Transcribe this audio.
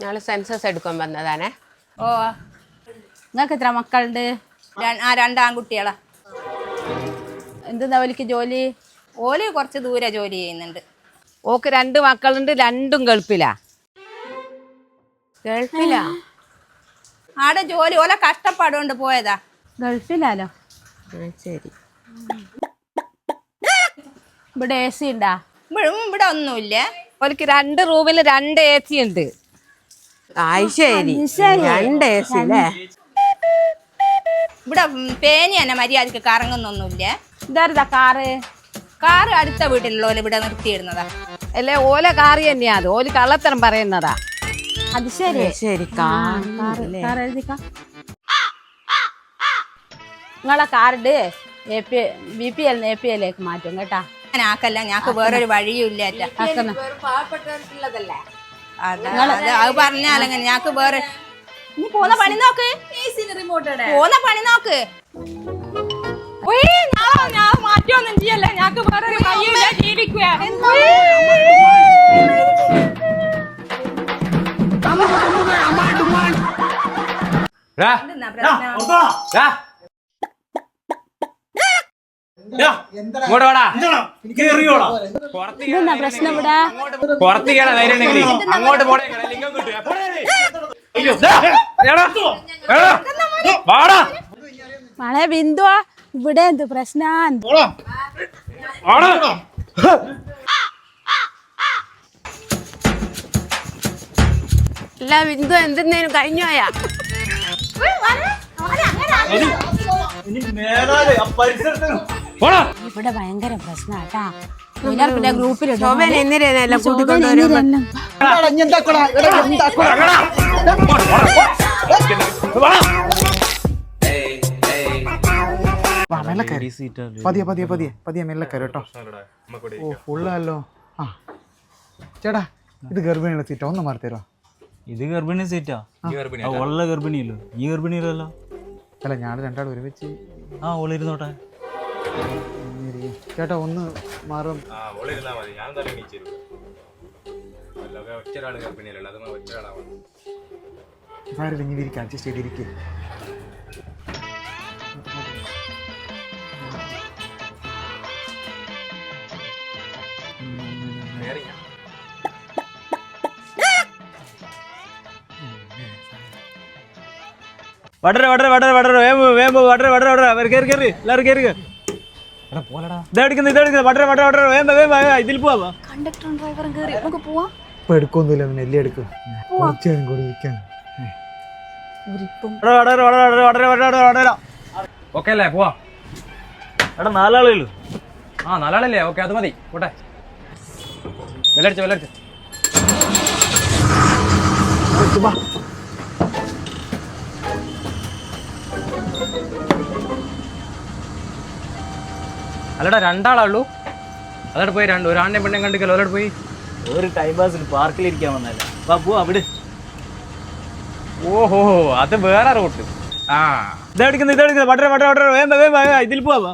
ഞങ്ങൾ സെൻസസ് എടുക്കാൻ വന്നതാണേ. ഓ നിങ്ങൾക്ക് എത്ര മക്കളുണ്ട്? ആ രണ്ടാൺകുട്ടികളാ എന്തെന്നാ ഓലിക്ക് ജോലി? ഓൽ കുറച്ച് ദൂരെ ജോലി ചെയ്യുന്നുണ്ട്. ഓക്ക് രണ്ട് മക്കളുണ്ട് രണ്ടും ഗൾഫിലാ. ഗൾഫിലാ? ആടെ ജോലി ഓലെ കഷ്ടപ്പാടുകൊണ്ട് പോയതാ. ഗൾഫിലാലോ? ശരി. ഇവിടെ എ സി ഉണ്ടാ? ഇവിടെ ഒന്നുമില്ല ഒന്നുമില്ലേ. ഓർക്ക് രണ്ട് റൂമിൽ രണ്ട് എ സി ഉണ്ട്. ശരി. രണ്ട് സി ഇവിടെ പേനി തന്നെ മര്യാദയ്ക്ക് കറങ്ങുന്നൊന്നുമില്ലേ. ഇതാരുതാ കാറ്? കാറ് അടുത്ത വീട്ടിലുള്ളോലെ ഇവിടെ നിർത്തിയിടുന്നതാ അല്ലേ ഓല കാറി തന്നെയാ അത്. ഓൽ കള്ളത്തരം പറയുന്നതാ. അത് ശരി. ശരി. കാർ എഴുതിക്കാം. നിങ്ങളെ card A P B P L A P എല്ലേക്ക് മാറ്റും കേട്ടാ. ഞാൻ ആക്കല്ല ഞങ്ങൾക്ക് വേറൊരു വഴിയും ഇല്ല അതാ, പറഞ്ഞാലെങ്ങനെ ഞങ്ങക്ക് വേറെ നീ പോന്ന പണി നോക്ക്. പോന്ന പണി നോക്ക്. മാറ്റമൊന്നും ചെയ്യല്ല ഞങ്ങക്ക് വേറെ വഴിയില്ല ജീവിക്കുക ഡാ, എന്തെന്നാ പ്രശ്നം? ഇതെന്നാ പ്രശ്നം ഇവിടെ? പുറത്ത് കേടാ ധൈര്യം ഉണ്ടെങ്കിൽ അങ്ങോട്ട് പോടേ ലിംഗം കിട്ടുക വാടാ. മഴ ബിന്ദു ഇവിടെ എന്ത് പ്രശ്നം? അല്ല ബിന്ദു എന്തെന്നേനും കഴിഞ്ഞു പോയാ പോടാ ഇവിടെ ഭയങ്കര പ്രശ്നാട്ടാ പിന്നെ ഗ്രൂപ്പിലിടും ശോഭന എന്തിനാ കൂട്ടിക്കൊണ്ടുവരുമ്പോ ഇറങ്ങടാ. വാടാ. വാ മെല്ലെ കയറി. പതിയെ പതിയെ പതിയെ പതിയെ മെല്ലെ കയറി കേട്ടോ. ഓ ഫുള്ളല്ലോ ആ. ചേട്ടാ ഇത് ഗർഭിണിയുടെ സീറ്റാ. ഒന്ന് മാറിത്തരോ ഇത് ഗർഭിണി സീറ്റാ? ഉള്ള ഗർഭിണിയല്ലോ? ഈ ഗർഭിണിയിലല്ലോ അല്ല ഞാൻ രണ്ടാളും ഒരുമിച്ച് ആ ഓളിരുന്നോട്ടെ. ചേട്ടാ ഒന്ന് മാറും. സാരില്ല ഇങ്ങനെ ഇരിക്കാം അഡ്ജസ്റ്റ് ചെയ്തിരിക്കും. വടര വടര വടര വടര വേമ്പ് വേമ്പ് വടര വടര വടര അവർ കയറി കയറി എല്ലാവരും വടര വേമ്പ വേമ്പ ഇതിൽ പോവാ ഇപ്പൊ എടുക്കൊന്നുമില്ല പിന്നെ എല്ലാം എടുക്കും. കുറച്ച് നേരം കൂടി ഇരിക്കാൻ. ഓക്കെ അല്ലേ പോവാ. എടാ നാലാളേ ഉള്ളൂ. ആ നാലാളല്ലേ? ഓക്കെ അത് മതി. പോട്ടെ. വെല്ലടിച്ച വെല്ലടിച്ച അല്ലടാ രണ്ടാളുള്ളൂ അതോടെ പോയി രണ്ട് ഒരാണിനെ പെണ്ണെ കണ്ടിക്കല്ലോ അതോടെ പോയി. ഒരു ടൈം പാസിന് പാർക്കിലിരിക്കാൻ വന്നല്ലേ വാ പോ അവിടെ ഓഹോ അത് വേറെ റൂട്ട് ആ. ഇതെടുക്കുന്നു ഇതെടുക്കുന്നു വേമ്പ വേമ്പ ഇതിൽ പോവാ